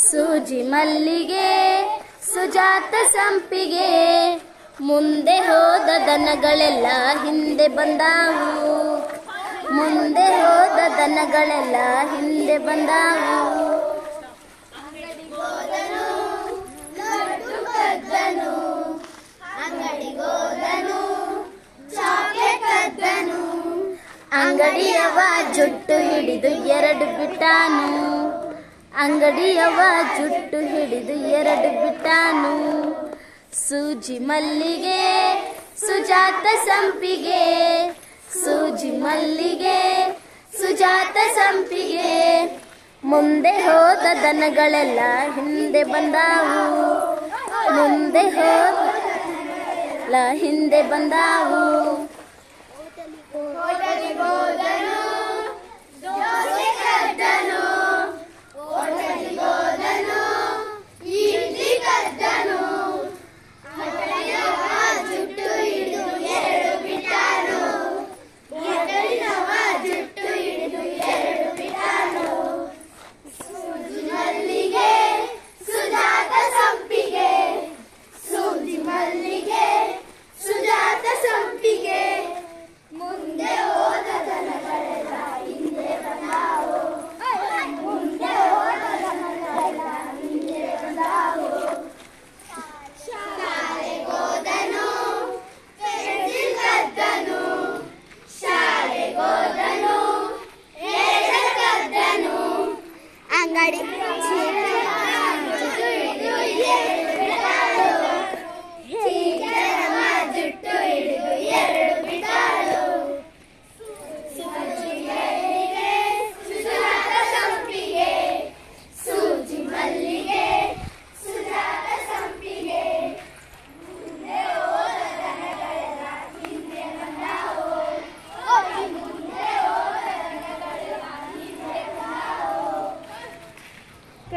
ಸೂಜಿ ಮಲ್ಲಿಗೆ, ಸುಜಾತ ಸಂಪಿಗೆ. ಮುಂದೆ ಹೋದ ದನಗಳೆಲ್ಲ ಹಿಂದೆ ಬಂದಾವು. ಮುಂದೆ ಹೋದ ದನಗಳೆಲ್ಲ ಹಿಂದೆ ಬಂದಾವು. ಅಂಗಡಿಯವ ಜೊಟ್ಟು ಹಿಡಿದು ಎರಡು ಬಿಟ್ಟಾನು. ಅಂಗಡಿಯವ ಜುಟ್ಟು ಹಿಡಿದು ಎರಡು ಬಿಟ್ಟಾನು. ಸೂಜಿ ಮಲ್ಲಿಗೆ, ಸುಜಾತ ಸಂಪಿಗೆ, ಸೂಜಿ ಮಲ್ಲಿಗೆ, ಸುಜಾತ ಸಂಪಿಗೆ. ಮುಂದೆ ಹೋದ ದನಗಳೆಲ್ಲ ಹಿಂದೆ ಬಂದಾವು. ಮುಂದೆ ಹೋದ ಹಿಂದೆ ಬಂದಾವು.